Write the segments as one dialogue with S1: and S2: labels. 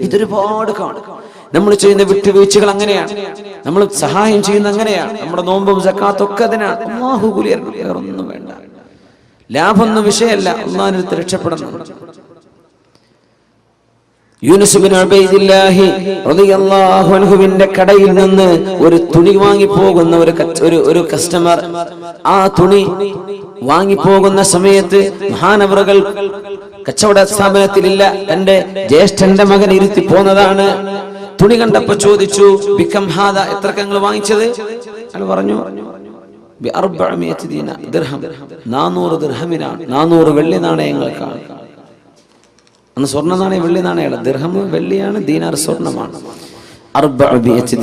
S1: ഇതൊരുപാട് കാണും. നമ്മൾ ചെയ്യുന്ന വിട്ടുവീഴ്ചകൾ അങ്ങനെയാണ്. നമ്മൾ സഹായം ചെയ്യുന്ന അങ്ങനെയാണ്. നമ്മുടെ നോമ്പും സക്കാത്തും ഒക്കെ അതിനാണ്. അള്ളാഹു കൂലി തരണം. വേറൊന്നും വേണ്ട. ലാഭമൊന്നും വിഷയമല്ല. അള്ളാഹിനടുത്ത് രക്ഷപ്പെടണം. യൂനുസ് ബിൻ ഉബൈദില്ലാഹി റളിയല്ലാഹു അൻഹുവിന്റെ കടയിൽ നിന്ന് ഒരു തുണി വാങ്ങിപ്പോകുന്ന ഒരു ഒരു കസ്റ്റമർ ആ തുണി വാങ്ങിപ്പോകുന്ന സമയത്ത് മഹാനവറുകൾ കച്ചവട സ്ഥാപനത്തിലില്ല. തന്റെ ജ്യേഷ്ഠന്റെ മകൻ ഇരുത്തി പോന്നതാണ്. തുണി കണ്ടപ്പോ ചോദിച്ചു ബിക്കം ഹാദ എത്ര നിങ്ങൾ വാങ്ങിച്ചത്? അയാൾ പറഞ്ഞു നാനൂറ് ദിർഹമിനാണ്. നാനൂറ് വെള്ളി നാണയങ്ങൾക്കാണ് അന്ന് സ്വർണ നാണയം വെള്ളി നാണയല്ല. ദിർഹം വെള്ളിയാണ് ദീനാർ സ്വർണമാണ്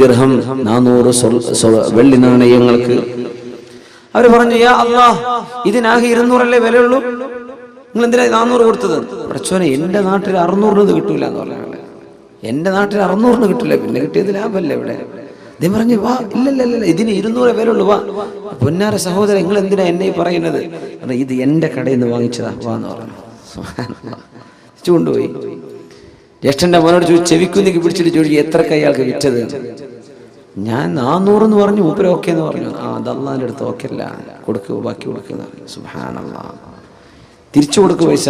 S1: ദിർഹം നാനൂറ് വെള്ളി നാണയങ്ങൾക്ക്. അവർ പറഞ്ഞു യാ അല്ലാ ഇതിനാകെ ഇരുന്നൂറല്ലേ വിലയുള്ളൂ? നിങ്ങൾ എന്തിനാ നാനൂറ് കൊടുത്തത്? പ്രച്ചോനെ എന്റെ നാട്ടിൽ അറുന്നൂറിന് കിട്ടൂല എന്ന് പറഞ്ഞു എന്റെ നാട്ടിൽ അറുന്നൂറിന് കിട്ടില്ല പിന്നെ കിട്ടിയത് ലാഭമല്ലേ ഇവിടെ? ഇതേ പറഞ്ഞു വാ ഇല്ലല്ല ഇല്ല ഇതിന് ഇരുന്നൂറ് പേരുള്ളൂ വാ. പൊന്നാര സഹോദരൻ നിങ്ങൾ എന്തിനാ എന്നെ പറയുന്നത്? ഇത് എന്റെ കടയിൽ നിന്ന് വാങ്ങിച്ചതാ വാ എന്ന് പറഞ്ഞു. ചൂണ്ടുപോയി ജ്യേഷ്ഠന്റെ മോനോട് ചോദിച്ചു ചെവിക്കുന്നിക്ക് പിടിച്ചിട്ട് ചോദിച്ചു എത്ര കൈയാൾക്ക് വിറ്റത്? ഞാൻ നാന്നൂറെന്ന് പറഞ്ഞു മൂപ്പര് ഓക്കെ എന്ന് പറഞ്ഞു. ആ അതല്ലാന്റെ അടുത്ത് ഓക്കെ അല്ല. കൊടുക്കുക ബാക്കി കൊടുക്കുക സുഹാനല്ല തിരിച്ചു കൊടുക്കുക പൈസ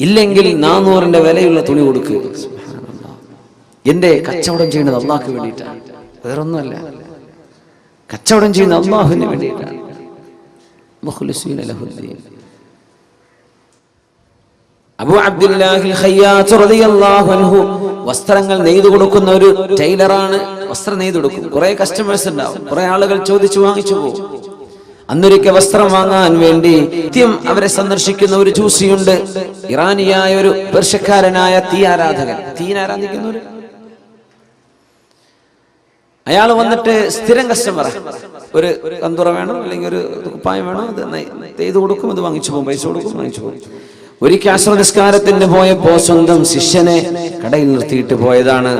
S1: ഇല്ലെങ്കിൽ നാന്നൂറിന്റെ വിലയുള്ള തുണി കൊടുക്കുക. എന്റെ കച്ചവടം ചെയ്യുന്നത് അള്ളാഹ്ക്ക് വേണ്ടിയിട്ടാണ്. വേറൊന്നുമല്ല. കച്ചവടം ചെയ്യുന്ന അള്ളാഹുവിന് വേണ്ടിയിട്ടാണ്. വസ്ത്രങ്ങൾ നെയ്തു കൊടുക്കുന്ന ഒരു ടൈലറാണ്. വസ്ത്രം നെയ്തു കൊടുക്കും. കുറെ കസ്റ്റമേഴ്സ് ഉണ്ടാവും. കുറെ ആളുകൾ ചോദിച്ചു വാങ്ങിച്ചു പോകും. അന്നൊരിക്കൽ വസ്ത്രം വാങ്ങാൻ വേണ്ടി നിത്യം അവരെ സന്ദർശിക്കുന്ന ഒരു ജൂസിയുണ്ട്. ഇറാനിയായ ഒരു പേർഷ്യക്കാരനായ തീ ആരാധകൻ. തീൻ ആരാധിക്കുന്നവരു അയാൾ വന്നിട്ട് സ്ഥിരം കസ്റ്റമർ ഒരു കന്തുറ വേണം? അല്ലെങ്കിൽ ഒരു കുപ്പായം വേണം? അത് ചെയ്ത് കൊടുക്കും അത് വാങ്ങിച്ചു പോകും പൈസ കൊടുക്കും വാങ്ങിച്ചു പോകും. ഒരിക്കൽ അശ്ര നിസ്കാരത്തിന് പോയപ്പോ സ്വന്തം ശിഷ്യനെ കടയിൽ നിർത്തിയിട്ട് പോയതാണ്.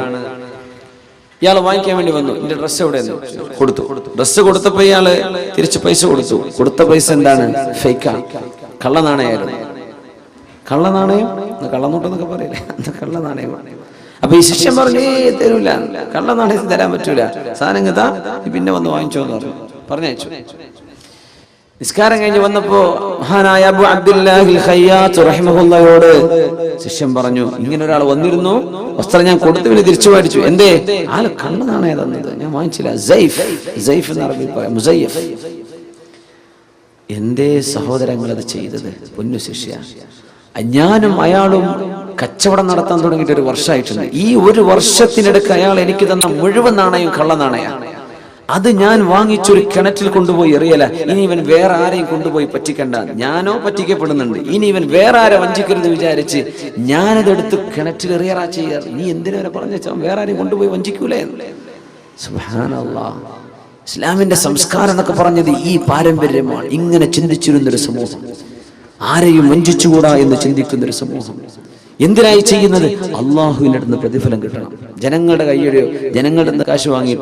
S1: ഇയാൾ വാങ്ങിക്കാൻ വേണ്ടി വന്നു. എന്റെ ഡ്രസ്സ് എവിടെ കൊടുത്തു. ഡ്രസ്സ് കൊടുത്തപ്പോ ഇയാൾ തിരിച്ച് പൈസ കൊടുത്തു. കൊടുത്ത പൈസ എന്താണ്? ഫേക്കാ കള്ളനാണയായിരുന്നു കള്ളനാണയം കള്ളനോട്ടെന്നൊക്കെ പറയില്ലേ? കള്ളനാണയം അപ്പൊ ഈ ശിഷ്യൻ പറഞ്ഞു തരൂല. കള്ളനാണയത്തിൽ തരാൻ പറ്റൂല. സാധനം കഥാ പിന്നെ വന്ന് വാങ്ങിച്ചോന്ന് പറഞ്ഞു. പറഞ്ഞയച്ചു. നിസ്കാരം കഴിഞ്ഞ് വന്നപ്പോ മഹാനായ അബു ഖയ്യാത്ത് റഹിമഹുല്ലയോട് ശിഷ്യൻ പറഞ്ഞു ഇങ്ങനെ ഒരാൾ വന്നിരുന്നു വസ്ത്രം ഞാൻ കൊടുത്തു പിന്നെ തിരിച്ചു മേടിച്ചു എന്തേ? ആൾ കള്ളനാണേ തന്നത് ഞാൻ വാങ്ങിച്ചില്ല. സൈഫ്. സൈഫ് എന്ന് അറബിൽ പറയാം. എന്തേ സഹോദരങ്ങൾ അത് ചെയ്തത്? പൊന്നു ശിഷ്യ ഞാനും അയാളും കച്ചവടം നടത്താൻ തുടങ്ങിയിട്ട് ഒരു വർഷമായിട്ടുണ്ട്. ഈ ഒരു വർഷത്തിനിടയ്ക്ക് അയാൾ എനിക്ക് തന്ന മുഴുവൻ നാണയം കള്ളനാണയാണ് അത് ഞാൻ വാങ്ങിച്ചൊരു കിണറ്റിൽ കൊണ്ടുപോയി എറിയല. ഇനി ഇവൻ വേറെ ആരെയും കൊണ്ടുപോയി പറ്റിക്കണ്ട. ഞാനോ പറ്റിക്കപ്പെടുന്നുണ്ട്. ഇനി ഇവൻ വേറെ ആരെ വഞ്ചിക്കരുത് വിചാരിച്ച് ഞാനതെടുത്ത് കിണറ്റിൽ എറിയറാ ചെയ്യാറ് നീ എന്തിനെ പറഞ്ഞു വേറെ ആരെയും കൊണ്ടുപോയി വഞ്ചിക്കൂലേ? ഇസ്ലാമിന്റെ സംസ്കാരം എന്നൊക്കെ പറഞ്ഞത് ഈ പാരമ്പര്യമാണ്. ഇങ്ങനെ ചിന്തിച്ചിരുന്നൊരു സമൂഹം. ആരെയും വഞ്ചിച്ചുകൂടാ എന്ന് ചിന്തിക്കുന്നൊരു സമൂഹം. എന്തിനായി ചെയ്യുന്നത്? അള്ളാഹുവിന്റെ അടുത്ത് പ്രതിഫലം കിട്ടണം. ജനങ്ങളുടെ കൈയുടെയോ ജനങ്ങളുടെ അടുത്ത് കാശ് വാങ്ങി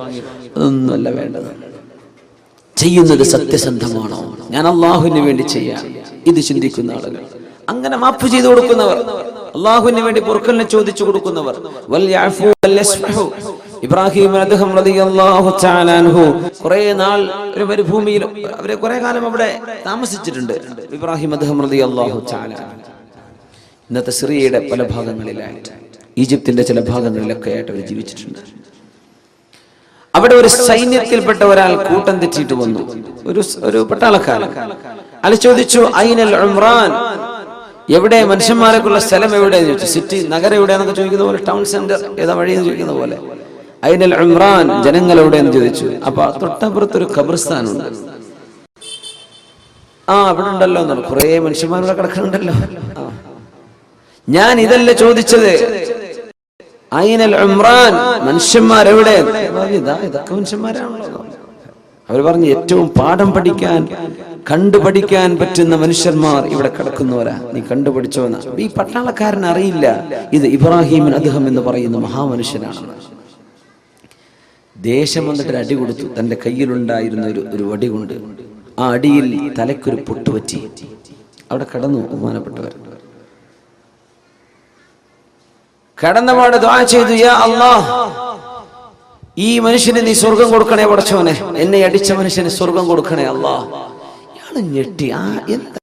S1: അതൊന്നുമല്ല വേണ്ടത്. ചെയ്യുന്നത് സത്യസന്ധമാണോ? ഞാൻ അള്ളാഹുവിന് വേണ്ടി ചെയ്യാം. ഇത് ചിന്തിക്കുന്ന ആളുകൾ. അങ്ങനെ മാപ്പ് ചെയ്തു കൊടുക്കുന്നവർ. അള്ളാഹുവിന് വേണ്ടി പൊറുക്കലിനെ ചോദിച്ചു കൊടുക്കുന്നവർ. ഇബ്രാഹിം അദ്ദേഹം കുറെ നാൾ ഒരു മരുഭൂമിയിലും അവരെ കുറെ കാലം അവിടെ താമസിച്ചിട്ടുണ്ട്. ഇബ്രാഹിം അദ്ദേഹം അള്ളാഹു ചാലാൻ. ഇന്നത്തെ സിറിയയുടെ പല ഭാഗങ്ങളിലായിട്ട് ഈജിപ്തിന്റെ ചില ഭാഗങ്ങളിലൊക്കെ ആയിട്ട് അവർ ജീവിച്ചിട്ടുണ്ട്. അവിടെ ഒരു സൈന്യത്തിൽപ്പെട്ട ഒരാൾ കൂട്ടം തെറ്റിയിട്ട് വന്നു. ഒരു ഒരു പട്ടാളക്കാരൻ. അയാൾ ചോദിച്ചു ഐനൽ ഉംറാൻ? എവിടെ? മനുഷ്യന്മാരൊക്കെയുള്ള സ്ഥലം എവിടെയെന്ന് ചോദിച്ചു. സിറ്റി നഗരം എവിടെയാണെന്ന് ചോദിക്കുന്ന പോലെ ടൗൺ സെന്റർ ഏതാ വഴിയെന്ന് ചോദിക്കുന്ന പോലെ. ഐനൽ ഉംറാൻ? ജനങ്ങൾ എവിടെയെന്ന് ചോദിച്ചു. അപ്പൊ തൊട്ടപ്പുറത്ത് ഒരു ഖബർസ്ഥാനുണ്ട്. ആ അവിടെ ഉണ്ടല്ലോ എന്നാണ് കുറെ മനുഷ്യന്മാരുടെ കിടക്കുന്നുണ്ടല്ലോ. ആ. ഞാൻ ഇതല്ല ചോദിച്ചത്? അയിനൽ ഉംറാൻ മനുഷ്യന്മാരെവിടെ? മനുഷ്യന്മാരാണല്ലോ. അവർ പറഞ്ഞു ഏറ്റവും പാഠം പഠിക്കാൻ കണ്ടു പഠിക്കാൻ പറ്റുന്ന മനുഷ്യന്മാർ ഇവിടെ കിടക്കുന്നവരാ. നീ കണ്ടുപഠിച്ചോന്ന ഈ പട്ടാളക്കാരൻ അറിയില്ല ഇത് ഇബ്രാഹിമിൻ അദ്ദേഹം എന്ന് പറയുന്ന മഹാമനുഷ്യനാണ്. ദേശം വന്നിട്ട് അടി കൊടുത്തു. തന്റെ കയ്യിലുണ്ടായിരുന്ന ഒരു ഒരു വടി കൊണ്ട്. ആ അടിയിൽ തലയ്ക്കൊരു പൊട്ടുപറ്റി അവിടെ കടന്നു ബഹുമാനപ്പെട്ടവർ കടന്നപാട് ദ്വാ ചെയ്തു യാ ഈ മനുഷ്യന് നീ സ്വർഗം കൊടുക്കണേ പടച്ചവനെ. എന്നെ അടിച്ച മനുഷ്യന് സ്വർഗം കൊടുക്കണേ അല്ലാ ഇയാൾ ഞെട്ടി. ആ എന്താ?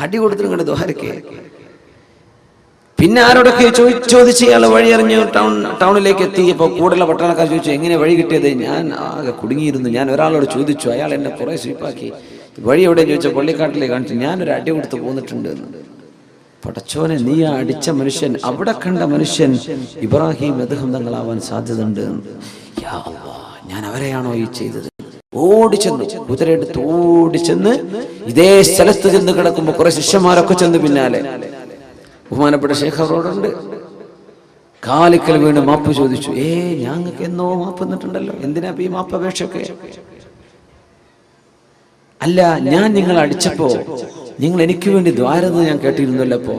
S1: അടി കൊടുത്തിട്ട് ദ്വാരക്കേ പിന്നെ ആരോടൊക്കെ ചോദി- ചോദിച്ച് ഇയാൾ വഴി അറിഞ്ഞു ടൗൺ ടൗണിലേക്ക് എത്തിയപ്പോൾ കൂടുതലുള്ള പട്ടണക്കാർ ചോദിച്ചു എങ്ങനെ വഴി കിട്ടിയത്? ഞാൻ ആകെ കുടുങ്ങിയിരുന്നു. ഞാൻ ഒരാളോട് ചോദിച്ചു അയാൾ എന്നെ കുറെ സ്വീപ്പാക്കി. വഴി എവിടെ ചോദിച്ചാൽ പള്ളിക്കാട്ടിലേക്ക് കാണിച്ചു. ഞാനൊരു അടി കൊടുത്ത് പോന്നിട്ടുണ്ട്. എന്ന്. പടച്ചോനെ നീ അടിച്ച മനുഷ്യൻ അവിടെ കണ്ട മനുഷ്യൻ ഇബ്രാഹിം അദ്ദേഹം തങ്ങളാവാൻ സാധ്യതയുണ്ട്. ഞാൻ അവരെയാണോ ഈ ചെയ്തത്? ഓടിച്ചെന്ന് കുതിരയെടുത്ത് ഓടിച്ചെന്ന് ഇതേ സ്ഥലത്ത് ചെന്ന് കിടക്കുമ്പോ കുറെ ശിഷ്യന്മാരൊക്കെ ചെന്ന് പിന്നാലെ. ബഹുമാനപ്പെട്ട ശേഖർ റോഡുണ്ട് കാലിക്കൽ വീണ് മാപ്പ് ചോദിച്ചു ഏ ഞങ്ങൾക്ക് എന്നോ മാപ്പ് തന്നിട്ടുണ്ടല്ലോ? എന്തിനാ ഈ മാപ്പ് അപേക്ഷയൊക്കെ? അല്ല ഞാൻ നിങ്ങൾ അടിച്ചപ്പോ നിങ്ങൾ എനിക്ക് വേണ്ടി ദ്വാരത് ഞാൻ കേട്ടിരുന്നല്ലോ അപ്പോ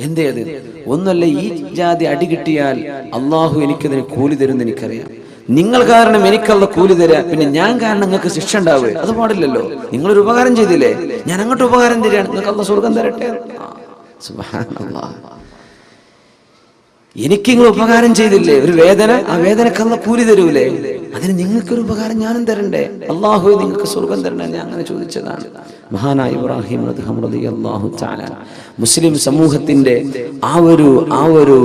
S1: എന്തേ അത്? ഒന്നല്ല ഈ ജാതി അടി കിട്ടിയാൽ അള്ളാഹു എനിക്കതിന് കൂലി തരുമെന്ന് എനിക്കറിയാം. നിങ്ങൾ കാരണം എനിക്കുള്ള കൂലി തരാ പിന്നെ ഞാൻ കാരണം നിങ്ങൾക്ക് ശിക്ഷ ഉണ്ടാവുക. അത് പാടില്ലല്ലോ. നിങ്ങളൊരു ഉപകാരം ചെയ്തില്ലേ? ഞാൻ അങ്ങോട്ട് ഉപകാരം തരികയാണ്. നിങ്ങൾക്ക് അള്ള സ്വർഗം തരട്ടെ. എനിക്ക് നിങ്ങൾ ഉപകാരം ചെയ്തില്ലേ? ഒരു വേദന? ആ വേദനക്കുള്ള കൂലി തരൂലേ? അതിന് നിങ്ങൾക്കൊരു ഉപകാരം ഞാനും തരണ്ടേ? അള്ളാഹു നിങ്ങൾക്ക് സ്വർഗം തരണ്ടേ? ഞാൻ അങ്ങനെ ചോദിച്ചതാണ്. മഹാനായ ഇബ്രാഹിം അള്ളാഹു മുസ്ലിം സമൂഹത്തിന്റെ ആ ഒരു ആ ഒരു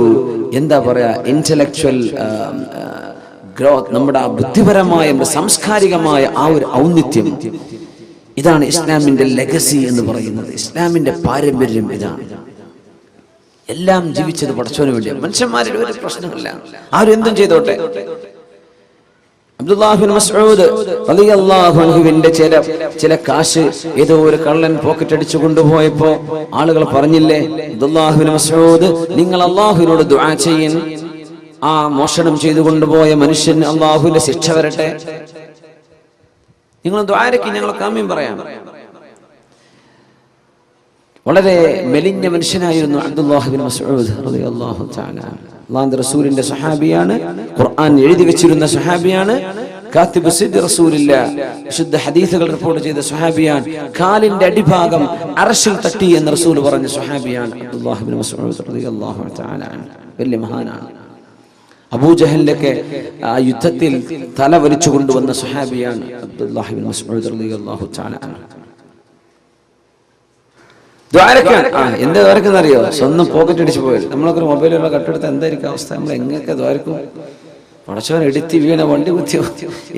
S1: എന്താ പറയാ ഇന്റലക്ച്വൽ ഗ്രോത്ത് നമ്മുടെ ആ ബുദ്ധിപരമായ സാംസ്കാരികമായ ആ ഒരു ഔന്നിത്യം ഇതാണ് ഇസ്ലാമിന്റെ ലെഗസി എന്ന് പറയുന്നത്. ഇസ്ലാമിന്റെ പാരമ്പര്യം ഇതാണ്. എല്ലാം ജീവിച്ചത് പടച്ചോന് വേണ്ടിയാണ്. മനുഷ്യന്മാരുടെ ഒരു പ്രശ്നമില്ല ആരും എന്തും ചെയ്തോട്ടെ? മസ്ഊദ് ചില ചില കാശ് ഏതോ ഒരു കള്ളൻ പോക്കറ്റ് അടിച്ചു കൊണ്ടുപോയപ്പോ ആളുകൾ പറഞ്ഞില്ലേ അബ്ദുല്ലാഹിബിൻ മസ്ഊദ് നിങ്ങൾ അള്ളാഹുവിനോട് ദുആ ചെയ്യൻ ആ മോഷണം ചെയ്തു കൊണ്ടുപോയ മനുഷ്യൻ അള്ളാഹുവിന്റെ ശിക്ഷ വരട്ടെ. നിങ്ങൾ ദ്വാരക്ക് ഞങ്ങൾ കാമ്യം പറയാം. വളരെ മെലിഞ്ഞ മനുഷ്യനായിരുന്നു അബ്ദുല്ലാഹിബിൻ മസൂദ് റളിയല്ലാഹു തആല. അള്ളാഹുവിന്റെ റസൂലിന്റെ സഹാബിയാണ് ഖുർആൻ എഴുതി വെച്ചിരുന്ന സഹാബിയാണ് കാത്തിബ് സിദ് റസൂലില്ല വിശുദ്ധ ഹദീസുകൾ റിപ്പോർട്ട് ചെയ്ത സഹാബിയാൻ കാലിന്റെ അടിഭാഗം അറശിൽ തട്ടി എന്ന് റസൂൽ പറഞ്ഞ സഹാബിയാണ് വലിയ മഹാനാണ്. അബൂജഹലിലൊക്കെ ആ യുദ്ധത്തിൽ തല വലിച്ചു കൊണ്ടുവന്ന സഹാബിയാണ് അബ്ദുല്ലാഹിബിൻ മസ്ഊദ് റളിയല്ലാഹു തആല ദ്വാരക്കാണ്. ആ ദ്വാരക്കെന്ന് അറിയോ സ്വന്തം പോക്കറ്റ് അടിച്ച് പോയത്. നമ്മളൊക്കെ ഒരു മൊബൈലുള്ള കട്ടെടുത്ത് എന്തായിരിക്കും അവസ്ഥ? നമ്മൾ എങ്ങനെയൊക്കെ ദ്വാരക്കും? പടച്ചവൻ എടുത്തി വീണ വണ്ടി കുത്തി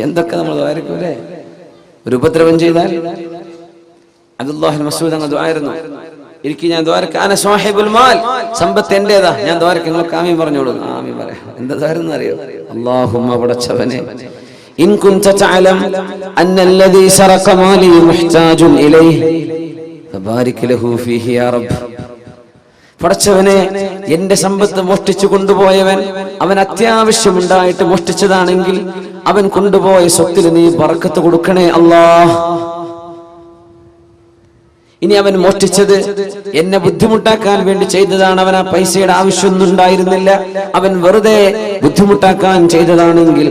S1: എന്തൊക്കെ നമ്മൾ ദ്വാരക്കൂലേ ഒരു ഉപദ്രവം ചെയ്താൽ അതുല്ലാഹിൻ മസൂദ് അങ്ങ് ദ്വാരുന്നു. എനിക്ക് ഞാൻ ദ്വാരക്ക. ആന സാഹിബുൽ മാൽ. സമ്പത്ത് എന്റേതാ. ഞാൻ ദ്വാരക്ക. നിങ്ങൾക്ക് ആമി പറഞ്ഞോളൂ. ആമി പറയാം. എന്താ ദ്വാരം അറിയോ അള്ളാഹുമ്മ പടച്ചവനെ. ഇൻ കുൻത തഅലം അന്ന മാലി മുഹ്താജുൻ ഇലൈഹി. പടച്ചവനെ എന്റെ സമ്പത്ത് മോഷ്ടിച്ചു കൊണ്ടുപോയവൻ അവൻ അത്യാവശ്യമുണ്ടായിട്ട് മോഷ്ടിച്ചതാണെങ്കിൽ അവൻ കൊണ്ടുപോയ സ്വത്തിൽ നീ പറക്കത്ത് കൊടുക്കണേ അല്ലാ ഇനി അവൻ മോഷ്ടിച്ചത് എന്നെ ബുദ്ധിമുട്ടാക്കാൻ വേണ്ടി ചെയ്തതാണ്. അവൻ ആ പൈസയുടെ ആവശ്യമൊന്നും ഉണ്ടായിരുന്നില്ല. അവൻ വെറുതെ ബുദ്ധിമുട്ടാക്കാൻ ചെയ്തതാണെങ്കിൽ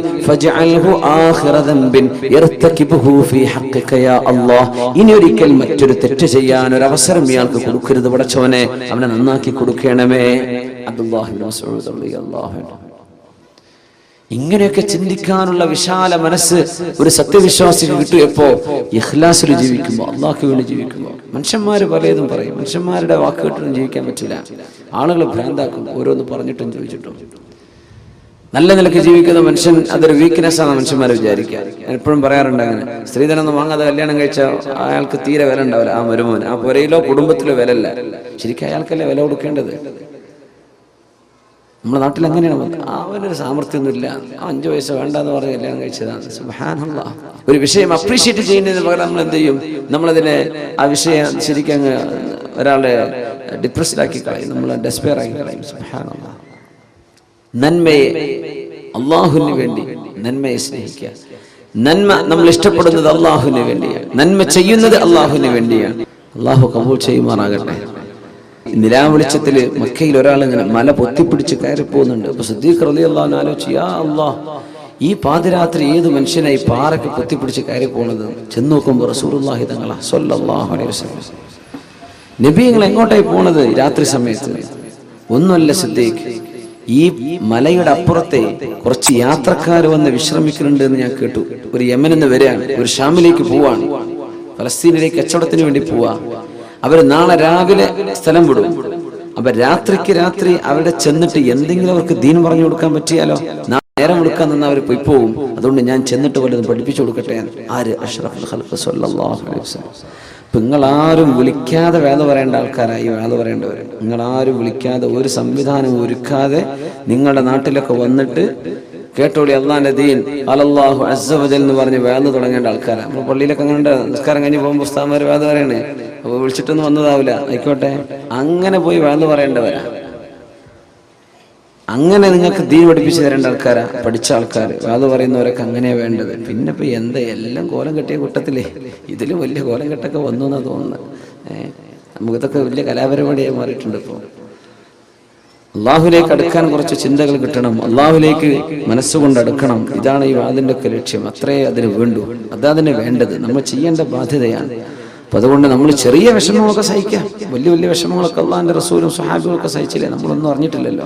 S1: ഇനി ഒരിക്കൽ മറ്റൊരു തെറ്റ് ചെയ്യാൻ ഒരു അവസരം ഇയാൾക്ക് കൊടുക്കരുത് പടച്ചവനെ. അവനെ നന്നാക്കി കൊടുക്കണമേ. അബ്ദുല്ലാഹി ഇബ്നു മസ്ഊദ് റളിയല്ലാഹു അൻഹു ഇങ്ങനെയൊക്കെ ചിന്തിക്കാനുള്ള വിശാല മനസ്സ് ഒരു സത്യവിശ്വാസിക്ക് കിട്ടിയപ്പോ ഇഖ്ലാസിൽ ജീവിക്കുമ്പോൾ അള്ളാഹ്ക്ക് വേണ്ടി ജീവിക്കുമ്പോൾ മനുഷ്യന്മാർ പലതും പറയും. മനുഷ്യന്മാരുടെ വാക്ക് കേട്ടൊന്നും ജീവിക്കാൻ പറ്റില്ല. ആളുകൾ ഭ്രാന്താക്കും. ഓരോന്ന് പറഞ്ഞിട്ടും ചോദിച്ചിട്ടും. നല്ല നിലയ്ക്ക് ജീവിക്കുന്ന മനുഷ്യൻ അതൊരു വീക്ക്നെസ് ആണ് മനുഷ്യന്മാരെ വിചാരിക്കുക. എപ്പോഴും പറയാറുണ്ട് അങ്ങനെ. സ്ത്രീധനൊന്നും വാങ്ങാതെ കല്യാണം കഴിച്ച അയാൾക്ക് തീരെ വില ഉണ്ടാവില്ല. ആ മരുമോൻ ആ പുരയിലോ കുടുംബത്തിലോ വിലല്ല ശരിക്കും അയാൾക്കല്ലേ വില കൊടുക്കേണ്ടത്? നമ്മുടെ നാട്ടിൽ എങ്ങനെയാണ്? നമുക്ക് അവനൊരു സാമർഥ്യമൊന്നുമില്ല. അഞ്ചു വയസ്സ് വേണ്ടെന്ന് പറഞ്ഞ് കല്യാണം കഴിച്ചതാണ്. ഒരു വിഷയം അപ്രീഷിയേറ്റ് ചെയ്യുന്നതിന് പകരം നമ്മൾ എന്ത് ചെയ്യും? നമ്മളതിനെ ആ വിഷയം ശരിക്കും ഒരാളെ ഡിപ്രസ്ഡാക്കി കളയും. നമ്മൾ ഡെസ്പെയർ ആക്കി കളയും. നന്മയെ അള്ളാഹുവിന് വേണ്ടി നന്മയെ സ്നേഹിക്കുക. നന്മ നമ്മൾ ഇഷ്ടപ്പെടുന്നത് അള്ളാഹുവിന് വേണ്ടിയാണ്. നന്മ ചെയ്യുന്നത് അള്ളാഹുവിന് വേണ്ടിയാണ്. അള്ളാഹു കബൂൾ ചെയ്യുമാറാകട്ടെ. നിലാവെളിച്ചത്തിൽ മക്കയിൽ ഒരാൾ ഇങ്ങനെ മല പൊത്തിപ്പിടിച്ച് കയറി പോകുന്നുണ്ട്. അപ്പൊ സിദ്ദീഖ് റലി അള്ളാഹു ആലോചിച്ച് യാ ഈ പാതിരാത്രി ഏത് മനുഷ്യനായി പാറയ്ക്ക് പൊത്തിപ്പിടിച്ച് കയറി പോണത്? ചെന്ന് നോക്കുമ്പോൾ സ്വല്ലല്ലാഹു അലൈഹി നബി നിങ്ങൾ എങ്ങോട്ടായി പോണത് രാത്രി സമയത്ത്? ഒന്നുമല്ല സിദ്ദീഖ് ഈ മലയുടെ അപ്പുറത്തെ കുറച്ച് യാത്രക്കാർ വന്ന് വിശ്രമിക്കുന്നുണ്ട് എന്ന് ഞാൻ കേട്ടു. ഒരു യമനെന്ന് നിന്ന് വരികയാണ് ഒരു ഷാമിലേക്ക് പോവാണ്. ഫലസ്തീനിലേക്ക് കച്ചവടത്തിന് വേണ്ടി പോവാ. അവർ നാളെ രാവിലെ സ്ഥലം വിടും. അപ്പൊ രാത്രിക്ക് രാത്രി അവിടെ ചെന്നിട്ട് എന്തെങ്കിലും അവർക്ക് ദീൻ പറഞ്ഞു കൊടുക്കാൻ പറ്റിയാലോ? നേരം കൊടുക്കാൻ നിന്ന് അവർ പോയി പോകും അതുകൊണ്ട് ഞാൻ ചെന്നിട്ട് വല്ലതും പഠിപ്പിച്ചു കൊടുക്കട്ടെ ആര്? അഷ്റഫുൽ ഖൽഖ് സ്വല്ലല്ലാഹു അലൈഹി വസല്ലം. നിങ്ങളാരും വിളിക്കാതെ വേദ പറയേണ്ട ആൾക്കാരായി വേദ പറയേണ്ടവർ നിങ്ങളാരും വിളിക്കാതെ ഒരു സംവിധാനം ഒരുക്കാതെ നിങ്ങളുടെ നാട്ടിലൊക്കെ വന്നിട്ട് കേട്ടോളി അള്ളാന്റെ ദീൻ. അലല്ലാഹു അസ്സവജൽ എന്ന് പറഞ്ഞ് വേദ തുടങ്ങേണ്ട ആൾക്കാരാണ് നമ്മൾ പള്ളിയിലൊക്കെ അങ്ങനെ. നിസ്കാരം കഴിഞ്ഞ് പോകുമ്പോൾ പുസ്തകന്മാർ വേദ പറയണേ. അപ്പോൾ വിളിച്ചിട്ടൊന്നും വന്നതാവില്ല. ആയിക്കോട്ടെ. അങ്ങനെ പോയി വേദ പറയേണ്ടവരാ. അങ്ങനെ നിങ്ങൾക്ക് ദീൻ പഠിപ്പിച്ചു തരേണ്ട ആൾക്കാരാ പഠിച്ച ആൾക്കാർ അത് പറയുന്നവരൊക്കെ അങ്ങനെയാ വേണ്ടത്. പിന്നെ ഇപ്പൊ എന്താ? എല്ലാം കോലം കെട്ടിയ കൂട്ടത്തിലേ. ഇതിലും വലിയ കോലം കെട്ടൊക്കെ വന്നു എന്നാ തോന്നുന്നത് ഏഹ് നമുക്കിതൊക്കെ വലിയ കലാപരിപാടിയായി മാറിയിട്ടുണ്ട് ഇപ്പോൾ അള്ളാഹുലേക്ക് അടുക്കാൻ കുറച്ച് ചിന്തകൾ കിട്ടണം. അള്ളാഹുലേക്ക് മനസ്സുകൊണ്ട് അടുക്കണം. ഇതാണ് ഈ വാതിന്റെ ഒക്കെ ലക്ഷ്യം. അത്രേ അതിന് വേണ്ടു. അതതിന് വേണ്ടത്. നമ്മൾ ചെയ്യേണ്ട ബാധ്യതയാണ്. അപ്പൊ അതുകൊണ്ട് നമ്മൾ ചെറിയ വിഷമങ്ങളൊക്കെ സഹിക്കാം. വലിയ വലിയ വിഷമങ്ങളൊക്കെ അള്ളാഹിന്റെ റസൂലും സുഹാബികളൊക്കെ സഹിച്ചില്ലേ? നമ്മളൊന്നും അറിഞ്ഞിട്ടില്ലല്ലോ.